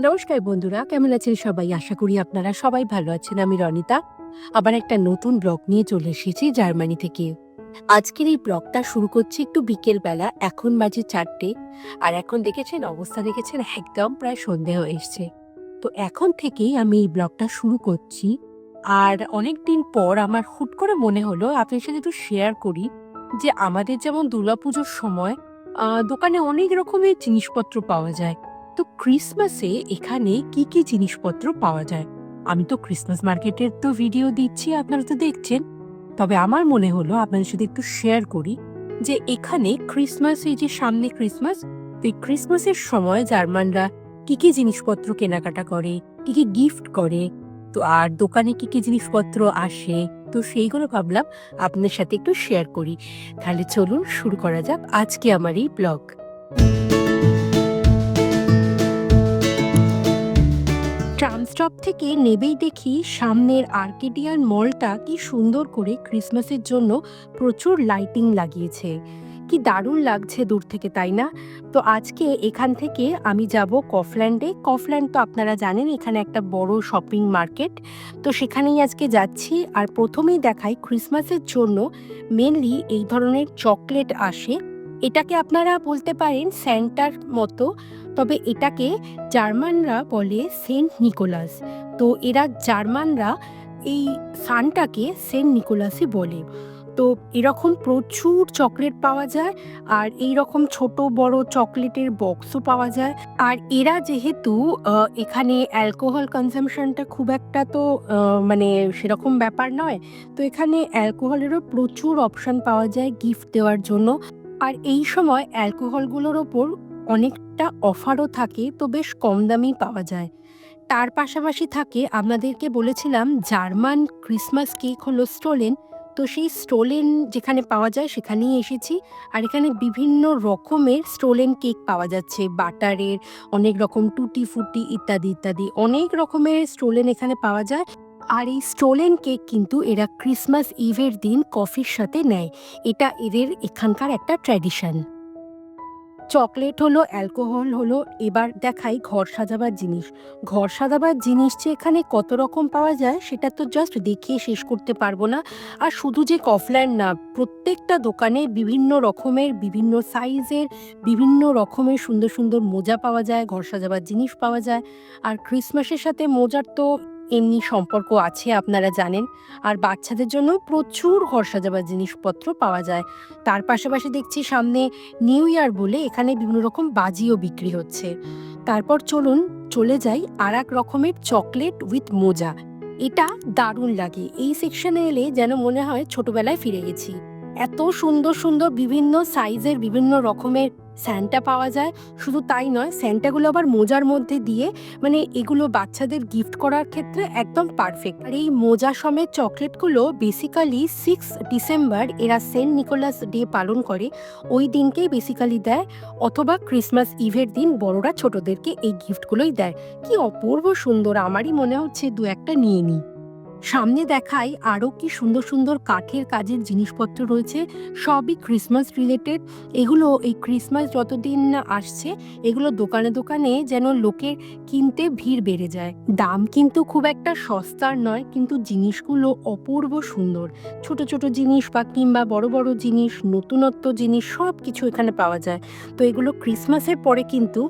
নমস্কার বন্ধুরা, কেমন আছেন সবাই? আশা করি আপনারা সবাই ভালো আছেন। আমি রনিতা। আবার একটা নতুন ব্লগ নিয়ে চলে এসেছি জার্মানি থেকে। আজকের এই ব্লগটা শুরু করছি একটু বিকেল বেলা এখন বাজে চারটে। আর এখন দেখেছেন, অবস্থা দেখেছেন, একদম প্রায় সন্ধে হয়ে এসছে। তো এখন থেকেই আমি এই ব্লগটা শুরু করছি। আর অনেক দিন পর আমার হুট করে মনে হলো আপনার সাথে একটু শেয়ার করি যে আমাদের যেমন দুর্গাপুজোর সময় দোকানে অনেক রকমের জিনিসপত্র পাওয়া যায়। তো ক্রিসমাসে এখানে কি কি জিনিসপত্র পাওয়া যায়? আমি তো ক্রিসমাস মার্কেটের তো ভিডিও দিচ্ছি, আপনারা তো দেখছেন। তবে আমার মনে হলো আপনাদের সাথে একটু শেয়ার করি যে এখানে ক্রিসমাস, এই যে সামনে ক্রিসমাস, তো এই ক্রিসমাসের সময় জার্মানরা কি কি জিনিসপত্র কেনাকাটা করে, কি কি গিফট করে, তো আর দোকানে কি কি জিনিসপত্র আসে, তো সেইগুলো ভাবলাম আপনাদের সাথে একটু শেয়ার করি। তাহলে চলুন শুরু করা যাক আজকে আমার এই ব্লগ। স্টপ থেকে নেবেই দেখি সামনের আর্কেডিয়ান মলটা কি সুন্দর করে ক্রিসমাসের জন্য প্রচুর লাইটিং লাগিয়েছে। কি দারুণ লাগছে দূর থেকে, তাই না? তো আজকে এখান থেকে আমি যাব কফল্যান্ডে। কফল্যান্ড তো আপনারা জানেন, এখানে একটা বড় শপিং মার্কেট। তো সেখানেই আজকে যাচ্ছি। আর প্রথমেই দেখাই ক্রিসমাসের জন্য মেনলি এই ধরনের চকলেট আসে। এটাকে আপনারা বলতে পারেন স্যান্টার মতো। তবে এটাকে জার্মানরা বলে সেন্ট নিকোলাস। তো এরা জার্মানরা এই সানটাকে সেন্ট নিকোলাসই বলে। তো এরকম প্রচুর চকলেট পাওয়া যায় আর এই রকম ছোট বড় চকলেটের বক্সও পাওয়া যায়। আর এরা যেহেতু এখানে অ্যালকোহল কনজামশনটা খুব একটা তো মানে সেরকম ব্যাপার নয়। তো এখানে অ্যালকোহলেরও প্রচুর অপশান পাওয়া যায় গিফট দেওয়ার জন্য। আর এই সময় অ্যালকোহলগুলোর ওপর অনেকটা অফারও থাকে, তো বেশ কম দামেই পাওয়া যায়। তার পাশাপাশি থাকে, আপনাদেরকে বলেছিলাম জার্মান ক্রিসমাস কেক হলো স্টোলেন, তো সেই স্টোলেন যেখানে পাওয়া যায় সেখানেই এসেছি। আর এখানে বিভিন্ন রকমের স্টোলেন কেক পাওয়া যাচ্ছে, বাটারের, অনেক রকম টুটি ফুটি ইত্যাদি ইত্যাদি, অনেক রকমের স্টোলেন এখানে পাওয়া যায়। আর এই স্টোলেন কেক কিন্তু এরা ক্রিসমাস ইভের দিন কফির সাথে নেয়। এটা এদের এখানকার একটা ট্র্যাডিশন। চকলেট হলো, অ্যালকোহল হলো, এবার দেখাই ঘর সাজাবার জিনিস। ঘর সাজাবার জিনিস যে এখানে কত রকম পাওয়া যায় সেটা তো জাস্ট দেখিয়ে শেষ করতে পারব না। আর শুধু যে কফল্যান্ড না, প্রত্যেকটা দোকানে বিভিন্ন রকমের, বিভিন্ন সাইজের বিভিন্ন রকমের সুন্দর সুন্দর মোজা পাওয়া যায়, ঘর সাজাবার জিনিস পাওয়া যায়। আর ক্রিসমাসের সাথে মোজার তো এমনি সম্পর্ক আছে আপনারা জানেন। আর বাচ্চাদের জন্য প্রচুর ঘর সাজাবার জিনিসপত্র পাওয়া যায়। তার পাশাপাশি দেখছি সামনে নিউ ইয়ার বলে এখানে বিভিন্ন রকম বাজিও বিক্রি হচ্ছে। তারপর চলুন চলে যাই আর এক রকমের চকলেট উইথ মোজা। এটা দারুণ লাগে। এই সেকশনে এলে যেন মনে হয় ছোটবেলায় ফিরে গেছি। এত সুন্দর সুন্দর বিভিন্ন সাইজের বিভিন্ন রকমের স্যান্টা পাওয়া যায়। শুধু তাই নয়, স্যান্টাগুলো আবার মোজার মধ্যে দিয়ে মানে এগুলো বাচ্চাদের গিফট করার ক্ষেত্রে একদম পারফেক্ট আর এই মোজা সমেত চকলেটগুলো বেসিক্যালি সিক্স ডিসেম্বর এরা সেন্ট নিকোলাস ডে পালন করে। ওই দিনকেই বেসিক্যালি দেয়, অথবা ক্রিসমাস ইভের দিন বড়রা ছোটদেরকে এই গিফটগুলোই দেয়। কি অপূর্ব সুন্দর, আমারই মনে হচ্ছে দু একটা নিয়ে নিই। সামনে দেখাই আরও কি সুন্দর সুন্দর কাঠের কাজের জিনিসপত্র রয়েছে, সবই ক্রিসমাস রিলেটেড এগুলো, এই ক্রিসমাস যতদিন না আসছে, এগুলো দোকানে দোকানে যেন লোকের কিনতে ভিড় বেড়ে যায়। দাম কিন্তু খুব একটা সস্তার নয়, কিন্তু জিনিসগুলো অপূর্ব সুন্দর। ছোট ছোট জিনিস বা কিংবা বড় বড় জিনিস, নতুনত্ব জিনিস সব কিছু এখানে পাওয়া যায়। তো এগুলো ক্রিসমাসের পরে কিন্তু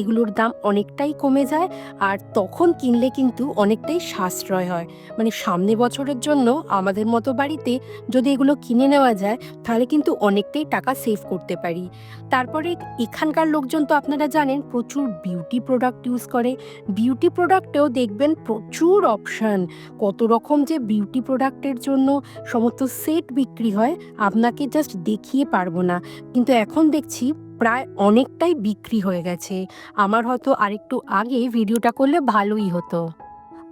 এগুলোর দাম অনেকটাই কমে যায়, আর তখন কিনলে কিন্তু অনেকটাই সাশ্রয় হয়। মানে সামনে বছরের জন্য আমাদের মতো বাড়িতে যদি এগুলো কিনে নেওয়া যায়, তাহলে কিন্তু অনেকটাই টাকা সেভ করতে পারি। তারপরে এখানকার লোকজন তো আপনারা জানেন, প্রচুর বিউটি প্রোডাক্ট ইউজ করে। বিউটি প্রোডাক্টেও দেখবেন প্রচুর অপশান কত রকম যে বিউটি প্রোডাক্টের জন্য সমস্ত সেট বিক্রি হয়, আপনাকে জাস্ট দেখিয়ে পারব না। কিন্তু এখন দেখছি প্রায় অনেকটাই বিক্রি হয়ে গেছে। আমার হয়তো আরেকটু আগে ভিডিওটা করলে ভালোই হতো।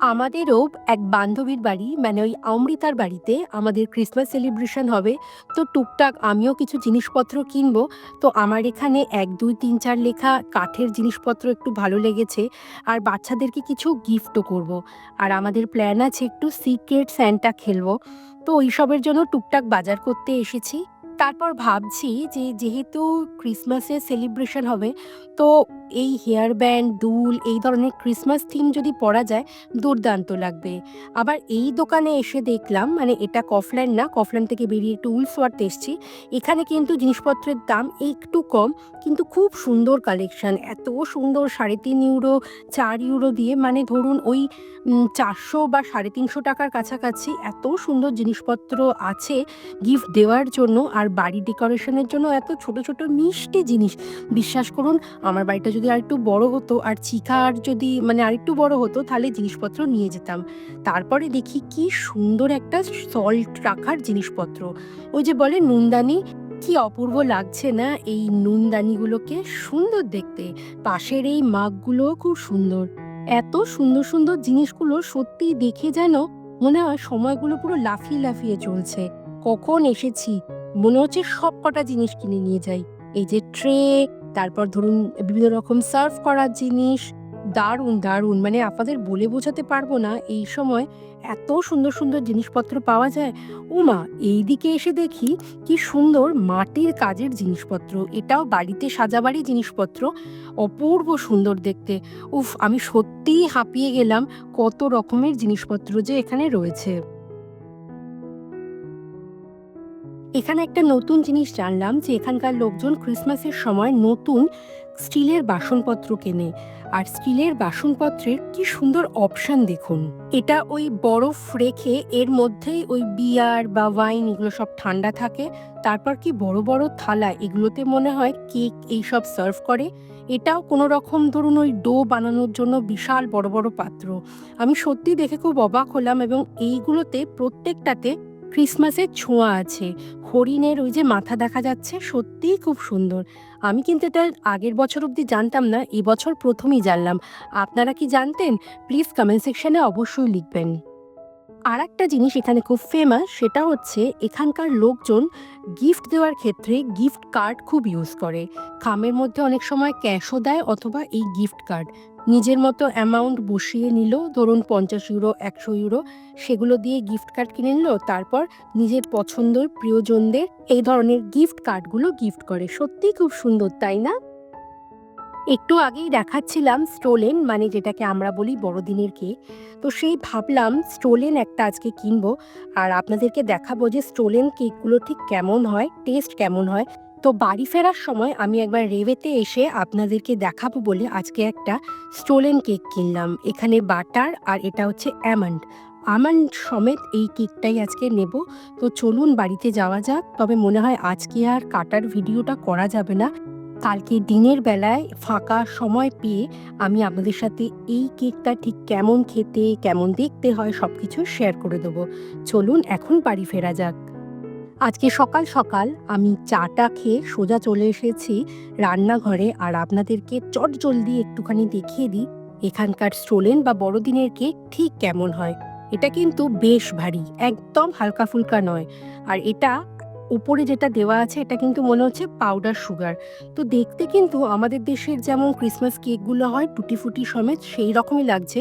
আমাদেরও এক বান্ধবীর বাড়ি মানে ওই অমৃতার বাড়িতে আমাদের ক্রিসমাস সেলিব্রেশন হবে। তো টুকটাক আমিও কিছু জিনিসপত্র কিনবো। তো আমার এখানে এক, দুই, তিন, চার লেখা কাঠের জিনিসপত্র একটু ভালো লেগেছে। আর বাচ্চাদেরকে কিছু গিফটও করব। আর আমাদের প্ল্যান আছে একটু সিক্রেট স্যান্টা খেলব। তো ওইসবের জন্য টুকটাক বাজার করতে এসেছি। তারপর ভাবছি যে যেহেতু ক্রিসমাসের সেলিব্রেশন হবে, তো এই হেয়ার ব্যান্ড দুল, এই ধরনের ক্রিসমাস থিম যদি পরা যায়, দুর্দান্ত লাগবে। আবার এই দোকানে এসে দেখলাম মানে এটা কফল্যান্ড না কফল্যান্ড থেকে বেরিয়ে একটু উলসওয়ার্থ এসছি, এখানে কিন্তু জিনিসপত্রের দাম একটু কম, কিন্তু খুব সুন্দর কালেকশান এত সুন্দর সাড়ে তিন ইউরো, চার ইউরো দিয়ে মানে ধরুন ওই চারশো বা সাড়ে তিনশো টাকার কাছাকাছি এত সুন্দর জিনিসপত্র আছে গিফট দেওয়ার জন্য। আর বাড়ি ডেকোরেশনের জন্য এত ছোট ছোট, মিষ্টি জিনিস। বিশ্বাস করুন, আমার বাড়িটা যদি আর একটু বড় হতো, আর চিকার যদি মানে আরেকটু বড় হতো, তাহলে জিনিসপত্র নিয়ে যেতাম। তারপরে দেখি কি সুন্দর একটা সল্ট রাখার জিনিসপত্র। ওই যে বলে নুনদানি, কি অপূর্ব লাগছে না এই নুনদানিগুলোকে সুন্দর দেখতে। পাশের এই মাগগুলোও খুব সুন্দর। এত সুন্দর সুন্দর জিনিসগুলো সত্যি দেখে যেন মনে হয় সময়গুলো পুরো লাফিয়ে লাফিয়ে চলছে। কখন এসেছি? মনে হচ্ছে সব কটা জিনিস কিনে নিয়ে যাই। এই যে ট্রে, তারপর ধরুন বিভিন্ন রকম সার্ভ করার জিনিস, দারুণ দারুণ। মানে আপনাদের বলে বোঝাতে পারব না, এই সময় এত সুন্দর সুন্দর জিনিসপত্র পাওয়া যায়। উমা এই দিকে এসে দেখি কি সুন্দর মাটির কাজের জিনিসপত্র। এটাও বাড়িতে সাজাবারই জিনিসপত্র। অপূর্ব সুন্দর দেখতে। উফ, আমি সত্যিই হাঁপিয়ে গেলাম কত রকমের জিনিসপত্র যে এখানে রয়েছে। এখানে একটা নতুন জিনিস জানলাম যে এখানকার লোকজন ক্রিসমাসের সময় নতুন স্টিলের বাসনপত্র কেনে। আর স্টিলের বাসনপত্রের কি সুন্দর অপশন দেখুন। এটা ওই বরফ রেখে এর মধ্যেই ওই বিয়ার বা ওয়াইন এগুলো সব ঠান্ডা থাকে, তারপর কি বড় বড় থালা, এগুলোতে মনে হয় কেক এইসব সার্ভ করে। এটাও কোনো রকম ধরুন ওই ডো বানানোর জন্য বিশাল বড় বড় পাত্র। আমি সত্যি দেখে খুব অবাক হলাম এবং এইগুলোতে প্রত্যেকটাতে ক্রিসমাসের ছোঁয়া আছে। হরিণের ওই যে মাথা দেখা যাচ্ছে, সত্যিই খুব সুন্দর। আমি কিন্তু এটা আগের বছর অবধি জানতাম না এবছর প্রথমেই জানলাম। আপনারা কি জানতেন? প্লিজ কমেন্ট সেকশনে অবশ্যই লিখবেন। আর একটা জিনিস এখানে খুব ফেমাস সেটা হচ্ছে এখানকার লোকজন গিফট দেওয়ার ক্ষেত্রে গিফট কার্ড খুব ইউজ করে। খামের মধ্যে অনেক সময় ক্যাশও দেয় অথবা এই গিফট কার্ড নিজের মতো অ্যামাউন্ট বসিয়ে নিল, ধরুন পঞ্চাশ ইউরো একশো ইউরো সেগুলো দিয়ে গিফট কার্ড কিনে নিল, তারপর নিজের পছন্দের প্রিয়জনদের এই ধরনের গিফট কার্ডগুলো গিফট করে। সত্যিই খুব সুন্দর, তাই না? একটু আগেই দেখাচ্ছিলাম স্টোলেন মানে যেটাকে আমরা বলি বড়দিনের কেক তো সেই ভাবলাম স্টোলেন একটা আজকে কিনবো, আর আপনাদেরকে দেখাবো যে স্টোলেন কেকগুলো ঠিক কেমন হয় টেস্ট কেমন হয়। তো বাড়ি ফেরার সময় আমি একবার রেভেতে এসে আপনাদেরকে দেখাবো বলে আজকে একটা স্টোলেন কেক কিনলাম। এখানে বাটার আর এটা হচ্ছে অ্যামান্ড আমন্ড সমেত এই কেকটাই আজকে নেব। তো চলুন বাড়িতে যাওয়া যাক। তবে মনে হয় আজকে আর কাটার ভিডিওটা করা যাবে না। কালকে দিনের বেলায় ফাঁকা সময় পেয়ে আমি আপনাদের সাথে এই কেকটা ঠিক কেমন খেতে, কেমন দেখতে হয় সব কিছু শেয়ার করে দেবো। চলুন এখন বাড়ি ফেরা যাক। আজকে সকাল সকাল আমি চাটা খেয়ে সোজা চলে এসেছি রান্নাঘরে আর আপনাদেরকে চট জলদি একটুখানি দেখিয়ে দিই, এখানকার স্টোলেন বা বড়দিনের কেক ঠিক কেমন হয়। এটা কিন্তু বেশ ভারী, একদম হালকা ফুলকা নয়। আর এটা উপরে যেটা দেওয়া আছে, এটা কিন্তু মনে হচ্ছে পাউডার সুগার তো দেখতে কিন্তু আমাদের দেশের যেমন ক্রিসমাস কেকগুলো হয় টুটি ফুটি সমেত সেই রকমই লাগছে,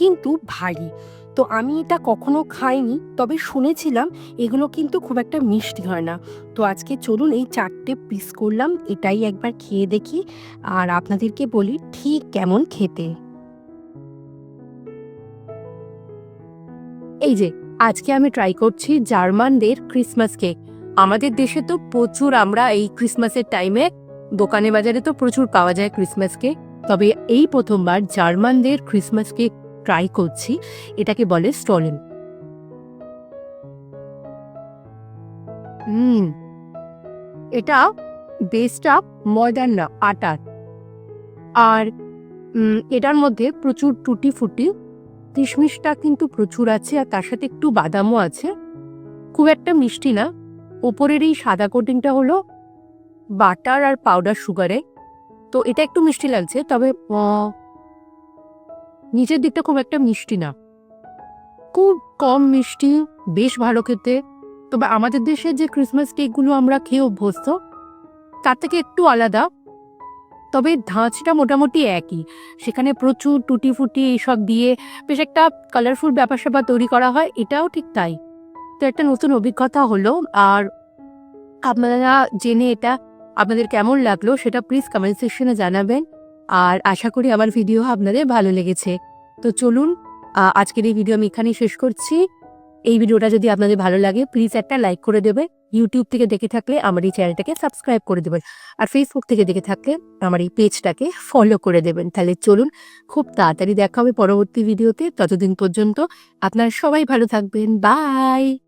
কিন্তু ভারী। তো আমি এটা কখনো খাইনি, তবে শুনেছিলাম এগুলো কিন্তু খুব একটা মিষ্টি হয় না। তো আজকে চলুন এই চারটে পিস করলাম, এটাই একবার খেয়ে দেখি, আর আপনাদেরকে বলি ঠিক কেমন খেতে। এই যে, আজকে আমি ট্রাই করছি জার্মানদের ক্রিসমাস কেক আমাদের দেশে তো প্রচুর আমরা এই ক্রিসমাসের টাইমে দোকানে বাজারে তো প্রচুর পাওয়া যায় ক্রিসমাস কেক তবে এই প্রথমবার জার্মানদের ক্রিসমাস কেক ট্রাই করছি, এটাকে বলে স্টলেন হুম, এটা বেসটা ময়দার না, আটার। আর এটার মধ্যে প্রচুর টুটি ফুটি কিশমিশটা কিন্তু প্রচুর আছে আর তার সাথে একটু বাদামও আছে। খুব একটা মিষ্টি না। ওপরের এই সাদা কোটিংটা হলো বাটার আর পাউডার সুগারে তো এটা একটু মিষ্টি লাগছে, তবে নিচের দিকটা খুব একটা মিষ্টি না। খুব কম মিষ্টি, বেশ ভালো খেতে। তবে আমাদের দেশের যে ক্রিসমাস কেকগুলো আমরা খেয়ে অভ্যস্ত, তার থেকে একটু আলাদা। তবে ধাঁচটা মোটামুটি একই। সেখানে প্রচুর টুটি ফুটি এইসব দিয়ে বেশ একটা কালারফুল ব্যাপার স্যাপার তৈরি করা হয়, এটাও ঠিক তাই। তো একটা নতুন অভিজ্ঞতা হলো, আর আপনারা জেনে এটা আপনাদের কেমন লাগল সেটা প্লিজ কমেন্ট সেকশনে জানাবেন। আর আশা করি আমার ভিডিও আপনাদের ভালো লেগেছে। তো চলুন আজকের এই ভিডিও আমি এখানেই শেষ করছি। এই ভিডিওটা যদি আপনাদের ভালো লাগে প্লিজ একটা লাইক করে দেবে। ইউটিউব থেকে দেখে থাকলে আমার এই চ্যানেলটাকে সাবস্ক্রাইব করে দেবেন। আর ফেসবুক থেকে দেখে থাকলে আমার এই পেজটাকে ফলো করে দেবেন। তাহলে চলুন, খুব তাড়াতাড়ি দেখা হবে পরবর্তী ভিডিওতে। ততদিন পর্যন্ত আপনারা সবাই ভালো থাকবেন। বাই